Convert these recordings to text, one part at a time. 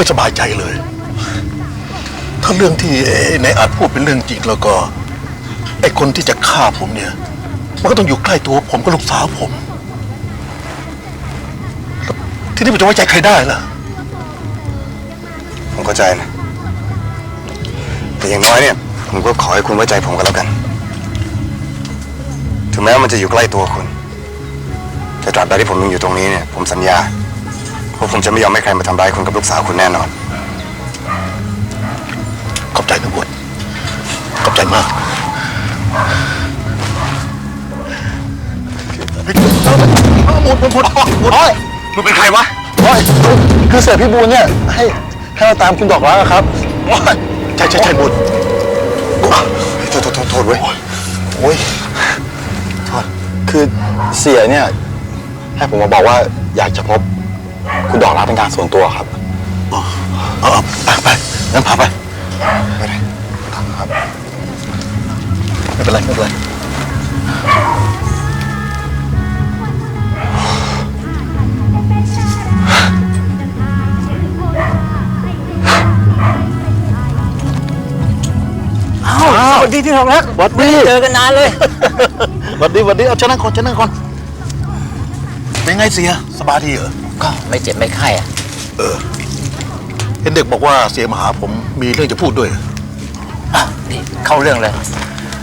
ไม่สบายใจเลย ถ้าเรื่องที่ไอ้นายอาจพูดเป็นเรื่องจริงแล้วก็ไอ้คนที่จะฆ่าผมเนี่ย มันก็ต้องอยู่ใกล้ตัวผมกับลูกสาวผมที่นี่ผมจะไว้ใจใครได้ล่ะ ผมเข้าใจนะ แต่อย่างน้อยเนี่ย ผมก็ขอให้คุณไว้ใจผมก็แล้วกัน ถึงแม้มันจะอยู่ใกล้ตัวคุณ แต่ตราบใดที่ผมยังอยู่ตรงนี้เนี่ย ผมสัญญา ว่าผมจะไม่ยอมให้ใครมาทำร้ายคุณกับลูกสาวคุณแน่นอน ขอบใจนะบวชขอบใจมากหมดหมดหมดหมดโอ้ยคุณเป็นใครวะโอ้ยคือเสียพี่บูลเนี่ย ให้ให้เราตามคุณดอกรักอะครับโอ้ยใช่ใช่ใช่หมดโทษโทษโทษโทษเว้ยโอ้ยโทษคือเสียเนี่ยให้ผมมาบอกว่าอยากจะพบ คุณดอกรักเป็นการส่วนตัวครับเอาเอาไปไปงั้นพาไปไม่ได้ครับไม่เป็นไรไม่เป็นไรอ้าวสวัสดีที่รักวัดดีเจอกันนานเลยวัดดีวัดดีเอาชนะก่อนชนะก่อน เป็นไงเสียสบายดีเหรอก็ไม่เจ็บไม่ไข้อะเออเห็นเด็กบอกว่าเสียมาหาผมมีเรื่องจะพูดด้วย อะนี่เข้าเรื่องเลย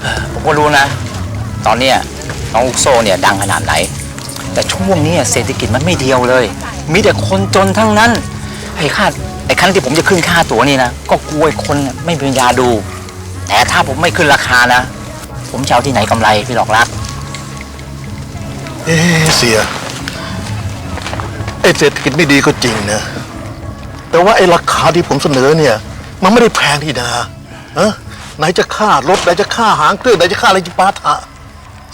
เอ่อผมก็รู้นะ ตอนเนี้ยน้องอุกโซเนี่ยดังขนาดไหน แต่ช่วงนี้เศรษฐกิจมันไม่เดียวเลย มีแต่คนจนทั้งนั้น ไอ้ค่าไอ้ครั้งที่ผมจะขึ้นค่าตั๋วนี่นะ ก็กลัวไอ้คนไม่มีปัญญาดู แต่ถ้าผมไม่ขึ้นราคานะ ผมจะเอาที่ไหนกำไรพี่หลอกรัก เอ๊ะเสีย ไอ้เศรษฐกิจไม่ดีก็จริงนะ แต่ว่าไอ้ราคาที่ผมเสนอเนี่ย มันไม่ได้แพงที่นาเออไหนจะค่ารถไหนจะค่าหางเครื่องไหนจะค่าอะไรจิปาถะ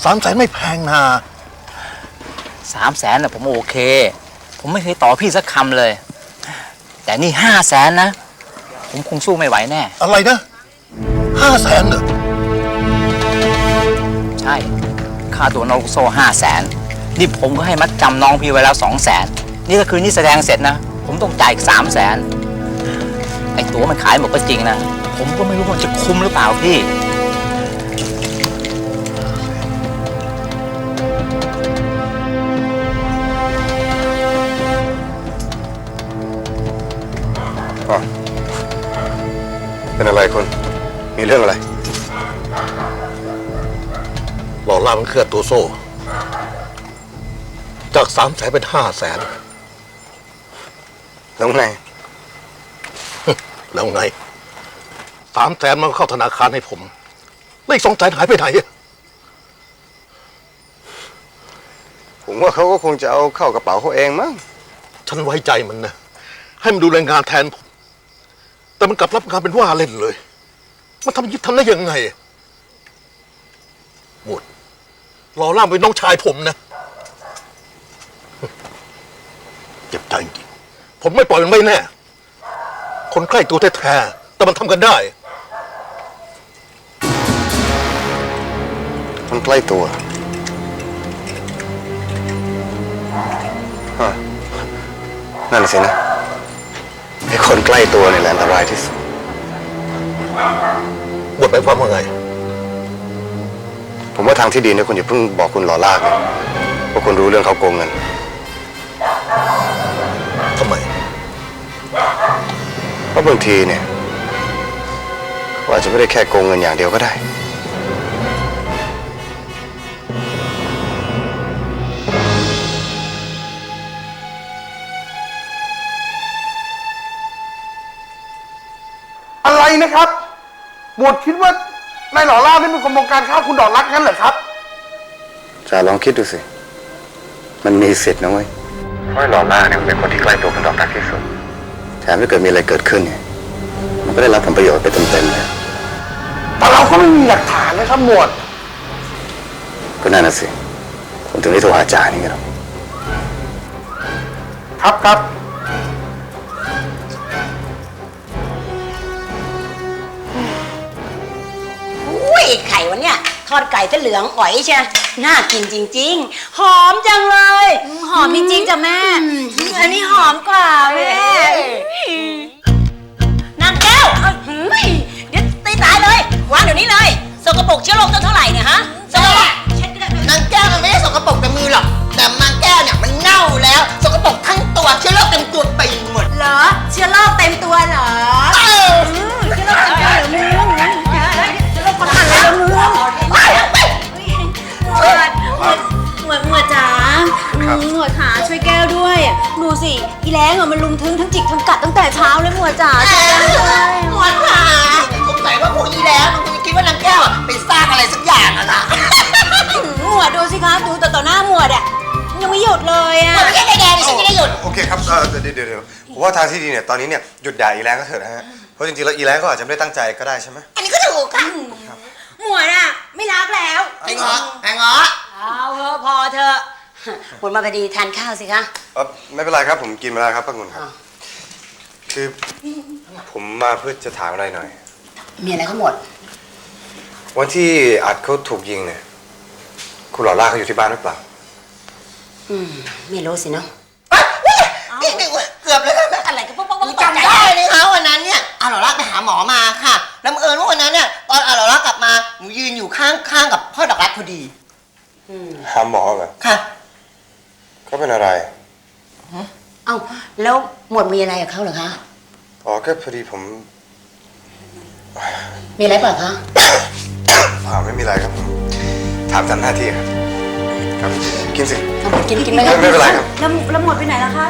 สามแสนไม่แพงนะสามแสนนะผมโอเค ผมไม่เคยต่อพี่สักคำเลย แต่นี่ห้าแสนนะ ผมคงสู้ไม่ไหวแน่ อะไรนะห้าแสนเหรอใช่ ค่าตัวน้องลูกโซ่ห้าแสนนี่ผมก็ให้มัดจำน้องพี่ไว้แล้วสองแสน นี่ก็คือนี่แสดงเสร็จนะ ผมต้องจ่ายอีกสามแสนไอ้ตัวมันขายหมดก็จริงนะ ผมก็ไม่รู้ว่ามันจะคุ้มหรือเปล่าพี่เป็นอะไรคุณมีเรื่องอะไร หล่อล่ามันเคลื่อนตัวโซ่ จากสามแสนเป็นห้าแสน แล้วไง แล้วไงสามแสนมันก็เข้าธนาคารให้ผมแล้วอีกสองแสนหายไปไหนอะผมว่าเขาก็คงจะเอาเข้ากระเป๋าเขาเองมั้งฉันไว้ใจมันนะให้มันดูแลงานแทนผม แต่มันกลับรับงานเป็นว่าเล่นเลย มันทำยิบทำได้ยังไงหมดหล่อล่ามเป็นน้องชายผมนะ เจ็บใจจริงๆ ผมไม่ปล่อยมันไว้แน่ คนใกล้ตัวแท้ๆแต่มันทำกันได้ มันใกล้ตัวฮะนั่นนะสินะ ไอ้คนใกล้ตัวนี่แหละอันตรายที่สุด บทหมายความว่าไง ผมว่าทางที่ดีเนี่ยคุณอย่าเพิ่งบอกคุณหล่อลากเลยว่าคุณรู้เรื่องเขาโกงเงิน ราะบางทีเนี่ยเขาอาจจะไม่ได้แค่โกงเงินอย่างเดียวก็ได้ อะไรนะครับหมวดคิดว่านายหล่อล่านี่เป็นคนบงการฆ่าคุณดอกรักงั้นเหรอครับ จะลองคิดดูสิ มันมีสิทธิ์นะเว้ย เพราะหล่อล่าเนี่ยมันเป็นคนที่ใกล้ตัวคุณดอกรักที่สุดแถมถ้าเกิดมีอะไรเกิดขึ้นเนี่ยมันก็ได้รับผลประโยชน์ไปเต็มๆเลยแต่เราก็ไม่มีหลักฐานนะครับหมวดก็นั่นน่ะสิผมถึงได้โทรหาจ่านี่ไงหรอกครับครับอุ้ยไข่วันเนี้ยทอดไก่จะเหลืองอ๋อยใช่ น่ากินจริง ๆ หอมจังเลยหอมจริงๆจ้ะแม่ อันนี้หอมกว่าแม่นางแก้วเอาหืมเดี๋ยวตีตายเลยวางเดี๋ยวนี้เลย สกปรกเชื้อโรคตั้งเท่าไหร่เนี่ยฮะสกปรก ผมว่าทางที่ดีเนี่ยตอนนี้เนี่ยหยุดด่าอีแรงก็เถอะนะฮะเพราะจริงๆแล้วอีแรงก็อาจจะไม่ได้ตั้งใจก็ได้ใช่ไหมอันนี้ก็ถูกค่ะหมวดอะ ไม่รักแล้วไอ้เงาะไอ้เงาะเอาเถอะพอเถอะหมดมาพอดีทานข้าวสิคะเออไม่เป็นไรครับผมกินมาแล้วครับป้ากุลครับอ้าวคือผมมาเพื่อจะถามอะไรหน่อย มีอะไรก็หมด วันที่อัดเขาถูกยิงเนี่ย คุณหล่อล่าเขาอยู่ที่บ้านหรือเปล่า อืม ไม่รู้สิเนาะ นี่นี่เกือบเลยนะ อะไรก็ป๊อกป๊อก หนูจำได้เลยคะวันนั้นเนี่ยอาหลอรักไปหาหมอมาค่ะแล้วบังเอิญว่าวันนั้นเนี่ยตอนอาหลอรักกลับมาหนูยืนอยู่ข้างข้างกับพ่อดอกรักพอดีหาหมอเหรอค่ะ เขาเป็นอะไร เอ้าแล้วหมวดมีอะไรกับเขาเหรอคะ อ๋อก็พอดีผม มีอะไรเปล่าคะเปล่าไม่มีอะไรครับผมถามตามหน้าที่ครับ ครับ กินสิ กินกินไปไม่ไม่เป็นไรครับ แล้วแล้วหมวดไปไหนล่ะคะ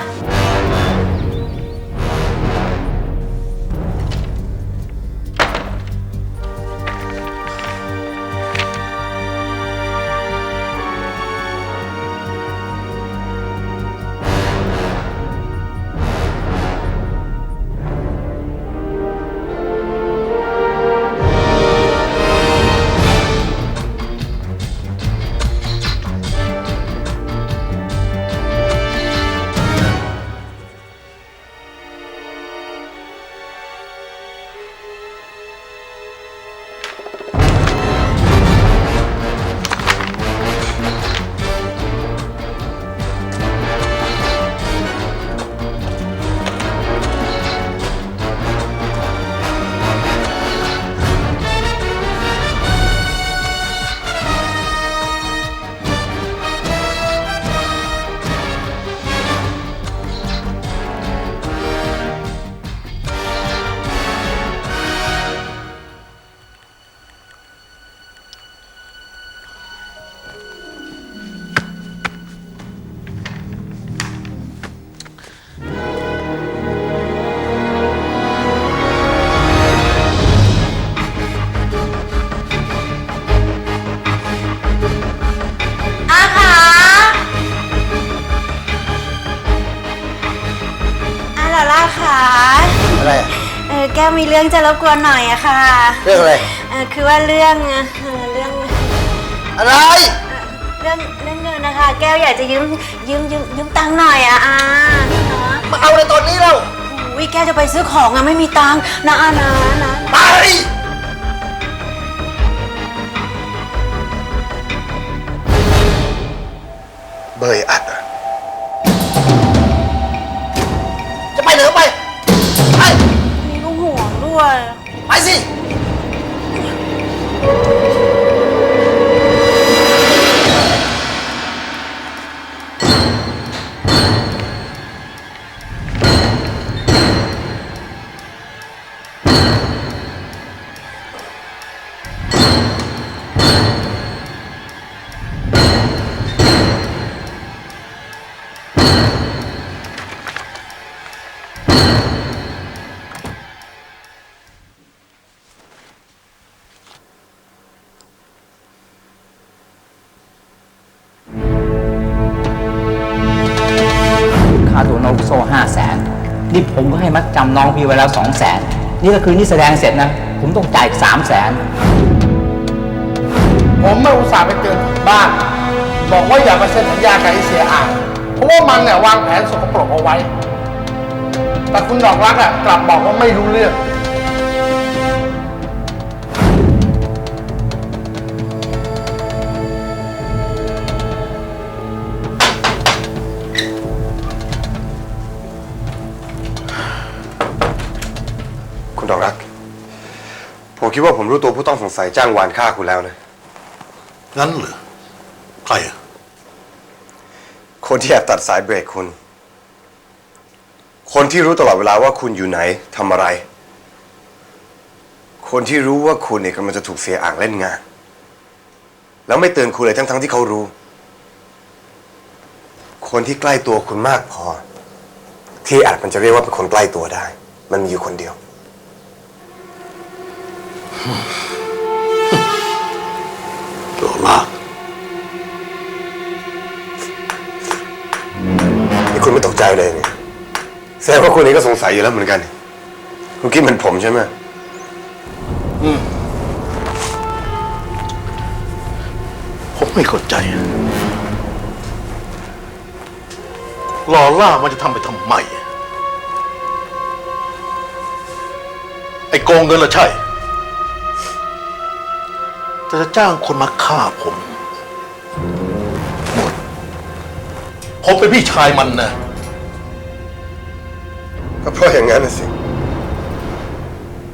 มีเรื่องจะรบกวนหน่อยอะค่ะเรื่องอะไร เออคือว่าเรื่องเออเรื่องอะไร เรื่องเรื่องเงินนะคะ แก้วอยากจะยืมยืมยืมยืมตังค์หน่อยอะอานะมาเอาในตอนนี้แล้วอุ้ยแก้วจะไปซื้อของอะไม่มีตังค์นะอานะนะไป เบยอัด จำน้องพี่ไว้แล้วสองแสนนี่ก็คือนี่แสดงเสร็จนะ ผมต้องจ่ายอีกสามแสนผมไม่อุตส่าห์ไปเตือนบ้าน บอกว่าอย่ามาเซ็นสัญญากับไอ้เสียอ่างเพราะว่ามันเนี่ยวางแผนสกปรกเอาไว้ แต่คุณดอกรักอะกลับบอกว่าไม่รู้เรื่อง คิดว่าผมรู้ตัวผู้ต้องสงสัยจ้างวานฆ่าคุณแล้วนะ งั้นเหรอ ใครอะคนที่แอบตัดสายเบรกคุณ คนที่รู้ตลอดเวลาว่าคุณอยู่ไหนทำอะไร คนที่รู้ว่าคุณเนี่ยกำลังจะถูกเสียอ่างเล่นงาน แล้วไม่เตือนคุณเลยทั้งๆที่เขารู้ คนที่ใกล้ตัวคุณมากพอ ที่อาจมันจะเรียกว่าเป็นคนใกล้ตัวได้ มันมีอยู่คนเดียว โลลากนี่คุณไม่ตกใจเลยเนี่ยแสดงว่าคุณเองก็สงสัยอยู่แล้วเหมือนกัน คุณคิดเหมือนผมใช่ไหมอืมผมไม่เข้าใจลอล่ามันจะทำไปทำไม ไอ้โกงเงินละใช่ จะจ้างคนมาฆ่าผมหมดผมเป็นพี่ชายมันนะก็เพราะอย่างนั้นน่ะสิ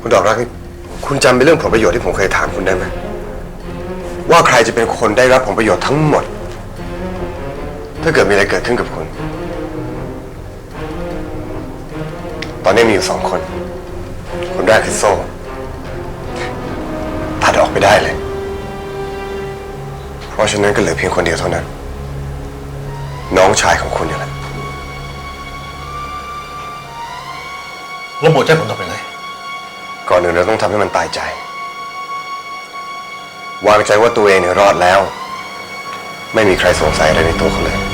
คุณดอกรักนี่คุณจำเป็นเรื่องผลประโยชน์ที่ผมเคยถามคุณได้ไหมว่าใครจะเป็นคนได้รับผลประโยชน์ทั้งหมด ถ้าเกิดมีอะไรเกิดขึ้นกับคุณ ตอนนี้มีอยู่สองคน คนแรกคือโซ่ตัดออกไปได้เลย เพราะฉะนั้นก็เหลือเพียงคนเดียวเท่านั้น น้องชายของคุณนี่แหละแล้วหมดใจผมทำยังไง ก่อนอื่นเราต้องทำให้มันตายใจ วางใจว่าตัวเองเนี่ยรอดแล้ว ไม่มีใครสงสัยอะไรในตัวเขาเลย